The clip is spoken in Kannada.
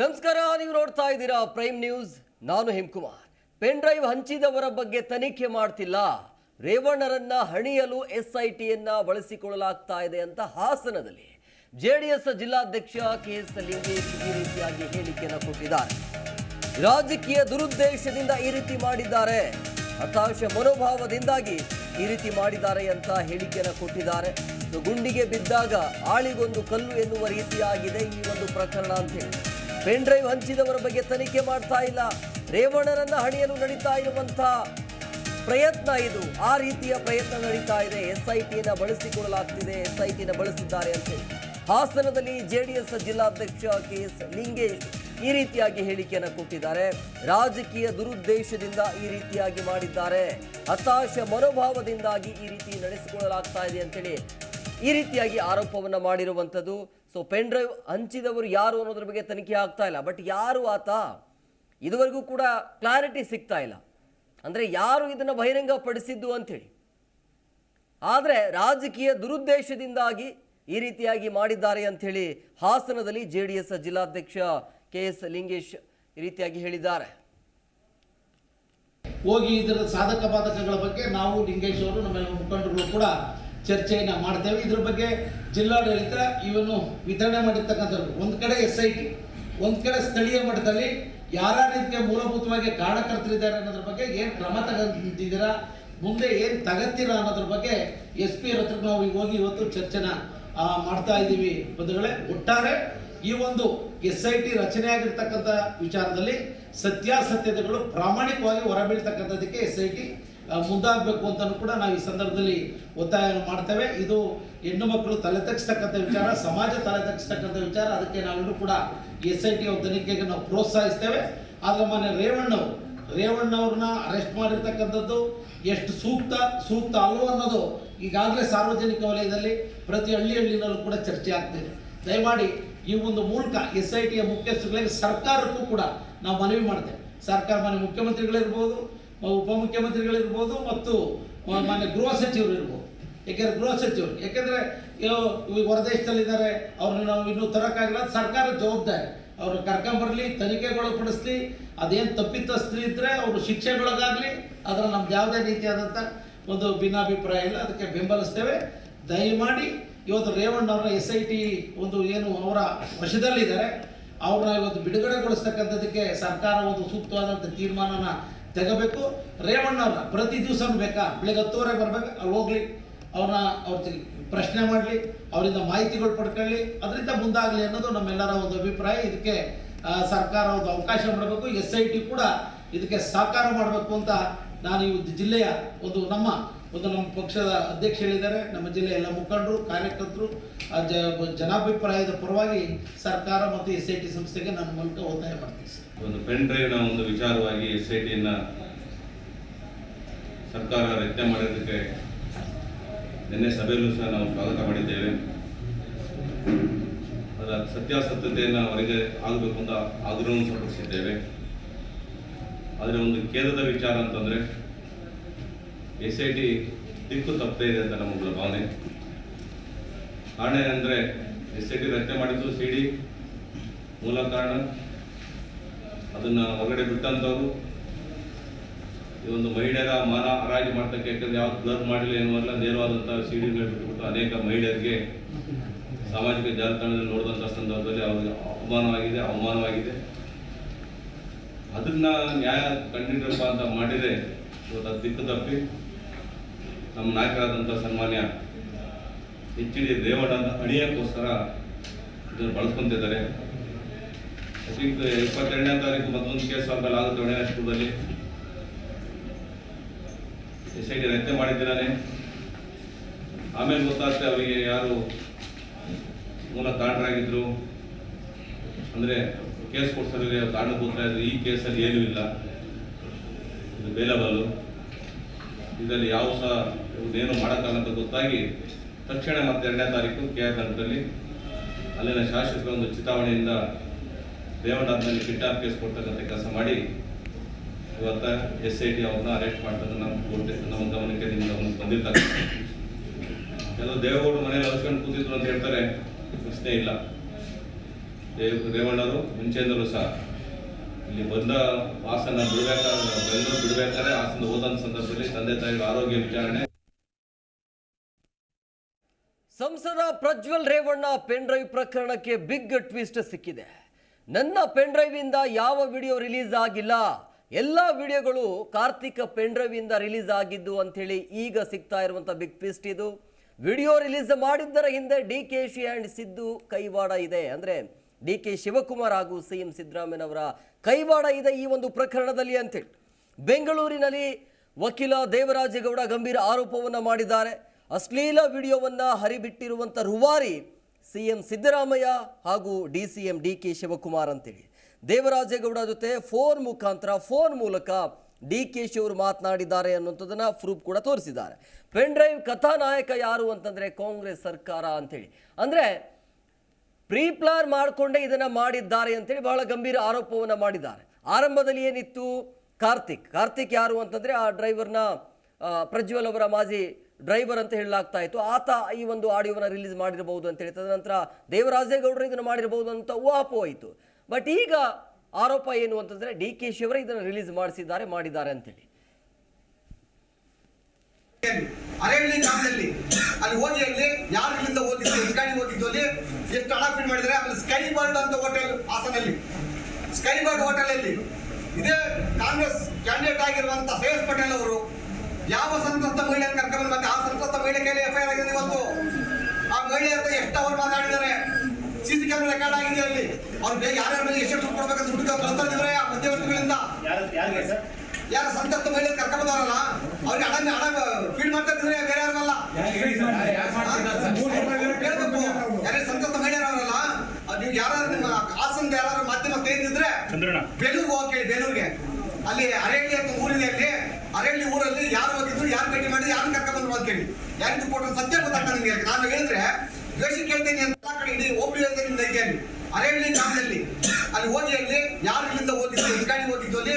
ನಮಸ್ಕಾರ, ನೀವು ನೋಡ್ತಾ ಇದ್ದೀರಾ ಪ್ರೈಮ್ ನ್ಯೂಸ್. ನಾನು ಹೇಮ್ಕುಮಾರ್. ಪೆನ್ ಡ್ರೈವ್ ಹಂಚಿದವರ ಬಗ್ಗೆ ತನಿಖೆ ಮಾಡ್ತಿಲ್ಲ. ರೇವಣ್ಣರನ್ನ ಹಣಿಯಲು ಎಸ್ ಎಸ್ಐಟಿಯನ್ನ ಬಳಸಿಕೊಳ್ಳಲಾಗ್ತಾ ಇದೆ ಅಂತ ಹಾಸನದಲ್ಲಿ ಜೆಡಿಎಸ್ ಜಿಲ್ಲಾಧ್ಯಕ್ಷ ಕೆ ಎಸ್ ಲಿಂಗೇಶ್ ಈ ರೀತಿಯಾಗಿ ಹೇಳಿಕೆಯನ್ನು ಕೊಟ್ಟಿದ್ದಾರೆ. ರಾಜಕೀಯ ದುರುದ್ದೇಶದಿಂದ ಈ ರೀತಿ ಮಾಡಿದ್ದಾರೆ. ಹತಾಶ ಮನೋಭಾವದಿಂದಾಗಿ ಈ ರೀತಿ ಮಾಡಿದ್ದಾರೆ ಅಂತ ಹೇಳಿಕೆಯನ್ನು ಕೊಟ್ಟಿದ್ದಾರೆ. ಗುಂಡಿಗೆ ಬಿದ್ದಾಗ ಆಳಿಗೊಂದು ಕಲ್ಲು ಎನ್ನುವ ರೀತಿಯಾಗಿದೆ ಈ ಒಂದು ಪ್ರಕರಣ ಅಂತ ಹೇಳಿ. ಪೆನ್ ಡ್ರೈವ್ ಹಂಚಿದವರ ಬಗ್ಗೆ ತನಿಖೆ ಮಾಡ್ತಾ ಇಲ್ಲ. ರೇವಣ್ಣರನ್ನ ಹಣಿಯಲು ನಡೀತಾ ಇರುವಂತ ಪ್ರಯತ್ನ ಇದು. ಆ ರೀತಿಯ ಪ್ರಯತ್ನ ನಡೀತಾ ಇದೆ. ಎಸ್ ಐ ಟಿನ ಬಳಸಿಕೊಳ್ಳಲಾಗ್ತಿದೆ. ಎಸ್ ಐ ಟಿನ ಬಳಸಿದ್ದಾರೆ ಅಂತ ಜೆ ಡಿ ಜೆಡಿಎಸ್ ಜಿಲ್ಲಾಧ್ಯಕ್ಷ ಕೆ ಎಸ್ ಲಿಂಗೇಶ್ ಈ ರೀತಿಯಾಗಿ ಹೇಳಿಕೆಯನ್ನು ಕೊಟ್ಟಿದ್ದಾರೆ. ರಾಜಕೀಯ ದುರುದ್ದೇಶದಿಂದ ಈ ರೀತಿಯಾಗಿ ಮಾಡಿದ್ದಾರೆ. ಹತಾಶ ಮನೋಭಾವದಿಂದಾಗಿ ಈ ರೀತಿ ನಡೆಸಿಕೊಳ್ಳಲಾಗ್ತಾ ಇದೆ ಅಂತೇಳಿ ಈ ರೀತಿಯಾಗಿ ಆರೋಪವನ್ನು ಮಾಡಿರುವಂಥದ್ದು. ಸೊ ಪೆನ್ ಡ್ರೈವ್ ಹಂಚಿದವರು ಯಾರು ಅನ್ನೋದ್ರ ಬಗ್ಗೆ ತನಿಖೆ ಆಗ್ತಾ ಇಲ್ಲ. ಬಟ್ ಯಾರು ಆತ? ಇದುವರೆಗೂ ಕೂಡ ಕ್ಲಾರಿಟಿ ಸಿಗ್ತಾ ಇಲ್ಲ. ಅಂದರೆ ಯಾರು ಇದನ್ನು ಬಹಿರಂಗಪಡಿಸಿದ್ದು ಅಂಥೇಳಿ ಆದರೆ ರಾಜಕೀಯ ದುರುದ್ದೇಶದಿಂದಾಗಿ ಈ ರೀತಿಯಾಗಿ ಮಾಡಿದ್ದಾರೆ ಅಂಥೇಳಿ ಹಾಸನದಲ್ಲಿ ಜೆ ಡಿ ಎಸ್ ಜಿಲ್ಲಾಧ್ಯಕ್ಷ ಕೆ ಎಸ್ ಲಿಂಗೇಶ್ ಈ ರೀತಿಯಾಗಿ ಹೇಳಿದ್ದಾರೆ. ಹೋಗಿ ಇದರ ಸಾಧಕ ಬಾಧಕಗಳ ಬಗ್ಗೆ ನಾವು ಲಿಂಗೇಶ್ ಅವರು ನಮ್ಮ ಮುಖಂಡರು ಕೂಡ ಚರ್ಚೆಯನ್ನು ಮಾಡ್ತೇವೆ. ಇದ್ರ ಬಗ್ಗೆ ಜಿಲ್ಲಾಡಳಿತ ಇವನ್ನು ವಿತರಣೆ ಮಾಡಿರ್ತಕ್ಕಂಥದ್ದು. ಒಂದು ಕಡೆ ಎಸ್ ಐ ಟಿ ಒಂದು ಕಡೆ ಸ್ಥಳೀಯ ಮಟ್ಟದಲ್ಲಿ ಯಾರ ರೀತಿಯ ಮೂಲಭೂತವಾಗಿ ಕಾರಣಕರ್ತರಿದ್ದಾರೆ ಅನ್ನೋದ್ರ ಬಗ್ಗೆ ಏನು ಕ್ರಮ ತಗೊಂಡಿದ್ದೀರಾ ಮುಂದೆ ಏನು ತಗತ್ತೀರಾ ಅನ್ನೋದ್ರ ಬಗ್ಗೆ ಎಸ್ ಪಿ ಹತ್ರ ನಾವು ಹೋಗಿ ಇವತ್ತು ಚರ್ಚೆನ ಮಾಡ್ತಾ ಇದ್ದೀವಿ. ಬಂಧುಗಳೇ, ಒಟ್ಟಾರೆ ಈ ಒಂದು ಎಸ್ ಐ ಟಿ ರಚನೆಯಾಗಿರ್ತಕ್ಕಂಥ ವಿಚಾರದಲ್ಲಿ ಸತ್ಯಾಸತ್ಯತೆಗಳು ಪ್ರಾಮಾಣಿಕವಾಗಿ ಹೊರಬೀಳ್ತಕ್ಕಂಥದ್ದಕ್ಕೆ ಎಸ್ ಐ ಟಿ ಮುಂದಾಗಬೇಕು ಅಂತಲೂ ಕೂಡ ನಾವು ಈ ಸಂದರ್ಭದಲ್ಲಿ ಒತ್ತಾಯ ಮಾಡ್ತೇವೆ. ಇದು ಹೆಣ್ಣು ಮಕ್ಕಳು ತಲೆ ತಗ್ಸ್ತಕ್ಕಂಥ ವಿಚಾರ, ಸಮಾಜ ತಲೆ ತಗ್ಸ್ತಕ್ಕಂಥ ವಿಚಾರ. ಅದಕ್ಕೆ ನಾವೆಲ್ಲರೂ ಕೂಡ ಎಸ್ ಐ ಟಿ ತನಿಖೆಗೆ ನಾವು ಪ್ರೋತ್ಸಾಹಿಸ್ತೇವೆ. ಆದರೆ ಮೊನ್ನೆ ರೇವಣ್ಣ ರೇವಣ್ಣವ್ರನ್ನ ಅರೆಸ್ಟ್ ಮಾಡಿರ್ತಕ್ಕಂಥದ್ದು ಎಷ್ಟು ಸೂಕ್ತ ಸೂಕ್ತ ಅಲ್ವೋ ಅನ್ನೋದು ಈಗಾಗಲೇ ಸಾರ್ವಜನಿಕ ವಲಯದಲ್ಲಿ ಪ್ರತಿ ಹಳ್ಳಿ ಹಳ್ಳಿನಲ್ಲೂ ಕೂಡ ಚರ್ಚೆ ಆಗ್ತಿದೆ ದಯಮಾಡಿ ಈ ಒಂದು ಮೂಲಕ ಎಸ್ ಐ ಟಿಯ ಮುಖ್ಯಸ್ಥರುಗಳಿಗೆ ಸರ್ಕಾರಕ್ಕೂ ಕೂಡ ನಾವು ಮನವಿ ಮಾಡ್ತೇವೆ. ಸರ್ಕಾರ ಮನೆ ಮುಖ್ಯಮಂತ್ರಿಗಳಿರ್ಬೋದು ಉಪಮುಖ್ಯಮಂತ್ರಿಗಳಿರ್ಬೋದು ಮತ್ತು ಮಾನ್ಯ ಗೃಹ ಸಚಿವರು ಇರ್ಬೋದು ಯಾಕೆಂದ್ರೆ ಗೃಹ ಸಚಿವರು, ಯಾಕೆಂದ್ರೆ ಹೊರದೇಶದಲ್ಲಿದ್ದಾರೆ, ಅವ್ರನ್ನ ನಾವು ಇನ್ನೂ ತರೋಕ್ಕಾಗಿಲ್ಲ ಸರ್ಕಾರ ಜವಾಬ್ದಾರಿ. ಅವ್ರು ಕರ್ಕೊಂಬರ್ಲಿ ತನಿಖೆಗೊಳಪಡಿಸ್ಲಿ, ಅದೇನು ತಪ್ಪಿತಸ್ಥರು ಇದ್ದರೆ ಅವರು ಶಿಕ್ಷೆಗೊಳಗಾಗಲಿ ಅದರ ನಮ್ದು ಯಾವುದೇ ರೀತಿಯಾದಂಥ ಒಂದು ಭಿನ್ನಾಭಿಪ್ರಾಯ ಇಲ್ಲ, ಅದಕ್ಕೆ ಬೆಂಬಲಿಸ್ತೇವೆ. ದಯಮಾಡಿ ಇವತ್ತು ರೇವಣ್ಣ ಅವರ ಎಸ್ ಐ ಟಿ ಒಂದು ಏನು ಅವರ ವಶದಲ್ಲಿದ್ದಾರೆ, ಅವ್ರನ್ನ ಇವತ್ತು ಬಿಡುಗಡೆಗೊಳಿಸ್ತಕ್ಕಂಥದ್ದಕ್ಕೆ ಸರ್ಕಾರ ಒಂದು ಸೂಕ್ತವಾದಂಥ ತೀರ್ಮಾನನ ತೆಗಬೇಕು. ರೇವಣ್ಣ ಅವ್ರನ್ನ ಪ್ರತಿ ದಿವಸನೂ ಬೇಕಾ? ಬೆಳಗ್ಗೆ ಹತ್ತುವರೆ ಬರ್ಬೇಕು ಅಲ್ಲಿ ಹೋಗ್ಲಿ. ಅವ್ರನ್ನ ಅವ್ರ ಪ್ರಶ್ನೆ ಮಾಡಲಿ, ಅವರಿಂದ ಮಾಹಿತಿಗಳು ಪಡ್ಕೊಳ್ಳಿ. ಅದರಿಂದ ಮುಂದಾಗಲಿ ಅನ್ನೋದು ನಮ್ಮೆಲ್ಲರ ಒಂದು ಅಭಿಪ್ರಾಯ. ಇದಕ್ಕೆ ಸರ್ಕಾರ ಒಂದು ಅವಕಾಶ ಮಾಡಬೇಕು. ಎಸ್ ಐ ಟಿ ಕೂಡ ಇದಕ್ಕೆ ಸಹಕಾರ ಮಾಡಬೇಕು ಅಂತ ನಾನು ಈ ಒಂದು ಜಿಲ್ಲೆಯ ಒಂದು ನಮ್ಮ ಒಂದು ನಮ್ಮ ಪಕ್ಷದ ಅಧ್ಯಕ್ಷರಿದ್ದಾರೆ ನಮ್ಮ ಜಿಲ್ಲೆಯ ಎಲ್ಲ ಮುಖಂಡರು, ಕಾರ್ಯಕರ್ತರು ಜನಾಭಿಪ್ರಾಯದ ಪರವಾಗಿ ಸರ್ಕಾರ ಮತ್ತು ಎಸ್ ಐ ಟಿ ಸಂಸ್ಥೆಗೆ ನನ್ನ ಮೂಲಕ ಒತ್ತಾಯ ಮಾಡ್ತೀನಿ ಒಂದು ಪೆನ್ ಡ್ರೈವ್ನ ಒಂದು ವಿಚಾರವಾಗಿ ಎಸ್ ಐ ಟಿಯನ್ನು ಸರ್ಕಾರ ರಚನೆ ಮಾಡಿದ್ದಕ್ಕೆ ನಿನ್ನೆ ಸಭೆಯಲ್ಲೂ ಸಹ ನಾವು ಸ್ವಾಗತ ಮಾಡಿದ್ದೇವೆ. ಅದರ ಸತ್ಯಾಸತ್ಯತೆಯನ್ನು ಅವರಿಗೆ ಆಗಬೇಕು ಅಂತ ಆಗ್ರಹವನ್ನು ಸಲ್ಲಿಸಿದ್ದೇವೆ. ಆದರೆ ಒಂದು ಕೇಂದ್ರದ ವಿಚಾರ ಅಂತಂದರೆ ಎಸ್ ಐ ಟಿ ದಿಕ್ಕು ತಪ್ಪದೇ ಇದೆ ಅಂತ ನಮ್ಮಗಳ ಭಾವನೆ. ಕಾರಣ ಏನಂದರೆ, ಎಸ್ ಐ ಟಿ ರಚನೆ ಮಾಡಿದ್ದು ಸಿ ಡಿ ಮೂಲ ಕಾರಣ. ಅದನ್ನು ಹೊರಗಡೆ ಬಿಟ್ಟಂಥವ್ರು ಈ ಒಂದು ಮಹಿಳೆಯರ ಮಾನ ಹರಾಜು ಮಾಡ್ತಕ್ಕೆ, ಯಾಕಂದ್ರೆ ಯಾವ್ದು ಬ್ಲರ್ ಮಾಡಿಲ್ಲ ಏನು ಅಲ್ಲ ನೇರವಾದಂಥ ಸಿಡಿಗಳು ಬಿಟ್ಟುಬಿಟ್ಟು ಅನೇಕ ಮಹಿಳೆಯರಿಗೆ ಸಾಮಾಜಿಕ ಜಾಲತಾಣದಲ್ಲಿ ನೋಡಿದಂಥ ಸಂದರ್ಭದಲ್ಲಿ ಅವ್ರಿಗೆ ಅವಮಾನವಾಗಿದೆ ಅವಮಾನವಾಗಿದೆ. ಅದನ್ನ ನ್ಯಾಯ ಕಂಡಿಡಪ್ಪ ಅಂತ ಮಾಡಿದರೆ, ಇವತ್ತು ಅದು ದಿಕ್ಕು ತಪ್ಪಿ ನಮ್ಮ ನಾಯಕರಾದಂಥ ಸನ್ಮಾನ್ಯ ಎಚ್ ಡಿ ರೇವಣ್ಣ ಅಣಿಯಕ್ಕೋಸ್ಕರ ಇದನ್ನು ಬಳಸ್ಕೊತಿದ್ದಾರೆ ಐ ಥಿಂಕ್ ಇಪ್ಪತ್ತೆರಡನೇ ತಾರೀಕು ಮತ್ತೊಂದು ಕೇಸ್ ಆಗಲ್ಲ ಆಗುತ್ತೆ ಒಣಗಿಸ್ಪುರದಲ್ಲಿ ಎಸ್ ಐ ಟಿ ರಚನೆ ಮಾಡಿದ್ದೀರಾನೆ ಆಮೇಲೆ ಗೊತ್ತಾಗ್ತದೆ ಅವರಿಗೆ ಯಾರು ಮೂಲ ಕಾರಣರಾಗಿದ್ದರು ಅಂದರೆ ಕೇಸ್ ಕೊಡ್ಸೋದಿದೆ ಕಾರಣ ಇದ್ರು. ಈ ಕೇಸಲ್ಲಿ ಏನೂ ಇಲ್ಲ. ಇದು ಬೇಲಬಲ್ಲು ಇದರಲ್ಲಿ ಯಾವ ಸಹ ಇವ್ರದ್ದೇನು ಮಾಡೋಕ್ಕಲ್ಲ ಅಂತ ಗೊತ್ತಾಗಿ ತಕ್ಷಣ ಮತ್ತೆ ಎರಡನೇ ತಾರೀಕು ಕೆ ಆರ್ ನಗರದಲ್ಲಿ ಅಲ್ಲಿನ ಶಾಸಕರ ಒಂದು ಚಿತಾವಣೆಯಿಂದ ರೇವಣ್ಣನಲ್ಲಿ ಕಿಡ್ನಾಪ್ ಕೇಸ್ ಕೊಡ್ತಕ್ಕಂಥ ಕೆಲಸ ಮಾಡಿ ಇವತ್ತ ಎಸ್ ಐ ಟಿ ಅವ್ರನ್ನ ಅರೆಸ್ಟ್ ಮಾಡ್ತಕ್ಕಂಥ ನಮ್ಮ ಕೋರ್ಟೆ ನಮ್ಮ ಗಮನಕ್ಕೆ ನಿಮ್ಮ ಗಮನಕ್ಕೆ ಬಂದಿರ್ತಾರೆ. ಕೆಲವು ದೇವೇಗೌಡರು ಮನೇಲಿ ಹಚ್ಕೊಂಡು ಕೂತಿದ್ರು ಅಂತ ಹೇಳ್ತಾರೆ, ಪ್ರಶ್ನೆ ಇಲ್ಲ. ದೇವ ರೇವಣ್ಣರು ಮುಂಚೆಯಿಂದಲೂ ಸಹ. ಇಲ್ಲಿ ಬಂದ ಹಾಸನ ಬಿಡಬೇಕಾದ್ರೆ, ಬೆಂಗಳೂರು ಬಿಡಬೇಕಾದ್ರೆ ಹಾಸನ ಹೋದಂತ ಸಂದರ್ಭದಲ್ಲಿ ತಂದೆ ತಾಯಿಗಳ ಆರೋಗ್ಯ ವಿಚಾರಣೆ. ಸಂಸದ ಪ್ರಜ್ವಲ್ ರೇವಣ್ಣ ಪೆನ್ ಡ್ರೈವ್ ಪ್ರಕರಣಕ್ಕೆ ಬಿಗ್ ಟ್ವಿಸ್ಟ್ ಸಿಕ್ಕಿದೆ. ನನ್ನ ಪೆನ್ ಡ್ರೈವ್ ಇಂದ ಯಾವ ವಿಡಿಯೋ ರಿಲೀಸ್ ಆಗಿಲ್ಲ. ಎಲ್ಲ ವಿಡಿಯೋಗಳು ಕಾರ್ತಿಕ ಪೆನ್ ಡ್ರೈವ್ ಇಂದ ರಿಲೀಸ್ ಆಗಿದ್ದು ಅಂತೇಳಿ ಈಗ ಸಿಗ್ತಾ ಇರುವಂಥ ಬಿಗ್ ಟ್ವಿಸ್ಟ್ ಇದು. ವಿಡಿಯೋ ರಿಲೀಸ್ ಮಾಡಿದ್ದರ ಹಿಂದೆ D K Shi and Siddu ಕೈವಾಡ ಇದೆ. ಅಂದ್ರೆ ಡಿ ಕೆ ಶಿವಕುಮಾರ್ ಹಾಗೂ ಸಿ ಎಂ ಸಿದ್ದರಾಮಯ್ಯನವರ ಕೈವಾಡ ಇದೆ ಈ ಒಂದು ಪ್ರಕರಣದಲ್ಲಿ ಅಂತೇಳಿ. ಬೆಂಗಳೂರಿನಲ್ಲಿ ವಕೀಲ ದೇವರಾಜೇಗೌಡ ಗಂಭೀರ ಆರೋಪವನ್ನು ಮಾಡಿದ್ದಾರೆ. ಅಶ್ಲೀಲ ವಿಡಿಯೋವನ್ನು ಹರಿಬಿಟ್ಟಿರುವಂಥ ರೂವಾರಿ ಸಿ ಎಂ ಸಿದ್ದರಾಮಯ್ಯ ಹಾಗೂ D C M D K Shivakumar ಅಂತೇಳಿ. ದೇವರಾಜೇಗೌಡ ಜೊತೆ ಫೋನ್ ಮುಖಾಂತರ ಫೋನ್ ಮೂಲಕ ಡಿ ಕೆ ಶಿ ಅವರು ಮಾತನಾಡಿದ್ದಾರೆ ಅನ್ನುವಂಥದ್ದನ್ನು ಪ್ರೂಫ್ ಕೂಡ ತೋರಿಸಿದ್ದಾರೆ. ಪೆನ್ ಡ್ರೈವ್ ಕಥಾನಾಯಕ ಯಾರು ಅಂತಂದರೆ ಕಾಂಗ್ರೆಸ್ ಸರ್ಕಾರ ಅಂತೇಳಿ. ಅಂದ್ರೆ ಪ್ರೀ ಪ್ಲಾನ್ ಮಾಡಿಕೊಂಡೇ ಇದನ್ನು ಮಾಡಿದ್ದಾರೆ ಅಂತೇಳಿ ಬಹಳ ಗಂಭೀರ ಆರೋಪವನ್ನು ಮಾಡಿದ್ದಾರೆ. ಆರಂಭದಲ್ಲಿ ಏನಿತ್ತು? ಕಾರ್ತಿಕ್. ಕಾರ್ತಿಕ್ ಯಾರು ಅಂತಂದರೆ ಆ ಡ್ರೈವರ್ನ ಪ್ರಜ್ವಲ್ ಅವರ ಮಾಜಿ ಡ್ರೈವರ್ ಅಂತ ಹೇಳಲಾಗ್ತಾ ಇತ್ತು. ಆತ ಈ ಒಂದು ಆಡಿಯೋವನ್ನು ರಿಲೀಸ್ ಮಾಡಿರಬಹುದು ಅಂತೇಳಿ ತದನಂತರ ದೇವರಾಜೇಗೌಡರು ಇದನ್ನು ಮಾಡಿರಬಹುದು ಅಂತ ಊಹಾಪು ಆಯಿತು ಬಟ್ ಈಗ ಆರೋಪ ಏನು ಅಂತಂದರೆ ಡಿ ಕೆ ಶಿವರೇ ಇದನ್ನು ರಿಲೀಸ್ ಮಾಡಿಸಿದ್ದಾರೆ, ಮಾಡಿದ್ದಾರೆ ಅಂತೇಳಿ. ಅರಣ್ಯ ಗ್ರಾಮದಲ್ಲಿ. ಅಲ್ಲಿ ಹೋಗಿ ಅಲ್ಲಿ ಯಾರು ಹೋಗಿದ್ದು ಎಷ್ಟು ಓದಿದ್ದು ಅಲ್ಲಿ, ಎಷ್ಟು ಹಣ ಮಾಡಿದ್ರೆ ಅಲ್ಲಿ ಸ್ಕೈ ಬರ್ಡ್ ಅಂತ ಹೋಟೆಲ್ ಹಾಸನಲ್ಲಿ. ಸ್ಕೈ ಬರ್ಡ್ ಹೋಟೆಲ್ ಅಲ್ಲಿ. ಇದೇ ಕಾಂಗ್ರೆಸ್ ಕ್ಯಾಂಡಿಡೇಟ್ ಆಗಿರುವಂತ ಶ್ರೇಯಸ್ ಪಟೇಲ್ ಅವರು, ಯಾವ ಸಂತ್ರಸ್ತ ಮಹಿಳೆ ಕರ್ಕೊಂಡು ಮತ್ತೆ ಆ ಸಂತ್ರಸ್ತ ಮಹಿಳೆ ಕೈಲಿ ಎಫ್ ಐ ಆಗಿದೆ ಇವತ್ತು. ಆ ಮಹಿಳೆ ಅಂತ ಎಷ್ಟು ಅವರು ಮಾತಾಡಿದ್ದಾರೆ. ಸಿ ಸಿ ರೆಕಾರ್ಡ್ ಆಗಿದೆ ಅಲ್ಲಿ. ಅವ್ರು ಯಾರ್ಯಾರ ಮೇಲೆ ಎಷ್ಟು ಕೊಡ್ಬೇಕಂತ ಹುಡುಗ ಕಳ್ಸ್ತಾ ಇದ್ದಾರೆ ಆ ಮಧ್ಯವರ್ತಿಗಳಿಂದ. ಯಾರ ಸಂತಪ್ತ ಮಹಿಳೆ ಕರ್ಕೊಂಡ್ಬಂದವರಲ್ಲ ಅವ್ರಿಗೆ ಅಡನೆ ಹಣ ಫೀಡ್ ಮಾಡ್ತಾ ಇದ್ರೆ ಬೇರೆ ಯಾರಲ್ಲ ಕೇಳ್ಬೇಕು. ಯಾರೇ ಸಂತಪ್ತ ಮಹಿಳೆಯರವರಲ್ಲ ಅದ್ ನೀವು ಯಾರು ನಿಮ್ಮ ಹಾಸನ ಯಾರು ಮಾಧ್ಯಮ ಸ್ನೇಹಿತರಿದ್ರೆ ಬೆಲೂರ್ಗೆ ಹೋಗಿ ಬೆಲೂರ್ಗೆ ಅಲ್ಲಿ ಅರೇಳಿ ಅಂತ ಊರಿದೆ ಅಲ್ಲಿ. ಅರೇಳಿ ಊರಲ್ಲಿ ಯಾರು ಹೋಗಿದ್ರು ಯಾರು ಭೇಟಿ ಮಾಡಿ ಯಾರು ಕರ್ಕೊಂಡ್ಬಂದ್ರು ಅಂತ ಕೇಳಿ. ಯಾರಿಗೂ ಕೊಟ್ಟರು ಸತ್ಯ ಗೊತ್ತಾಗ್ತದೆ ನಿಮಗೆ. ನಾನು ಹೇಳಿದ್ರೆ ದ್ವೇಷ ಕೇಳ್ತೀನಿ ಅಂತ ಎಲ್ಲ ಕಡೆ ಇಡೀ ಹೋಗ್ಲಿ ಅಂತ ಅಲ್ಲಿ. ಅರೇಳಿ ಗ್ರಾಮದಲ್ಲಿ. ಅಲ್ಲಿ ಹೋಗಿ ಅಲ್ಲಿ ಯಾರು ಇಲ್ಲಿಂದ ಓದಿದ್ದು ಎಷ್ಟು ಓದಿದ್ದು ಹೋಗಿದ್ದು ಅಲ್ಲಿ.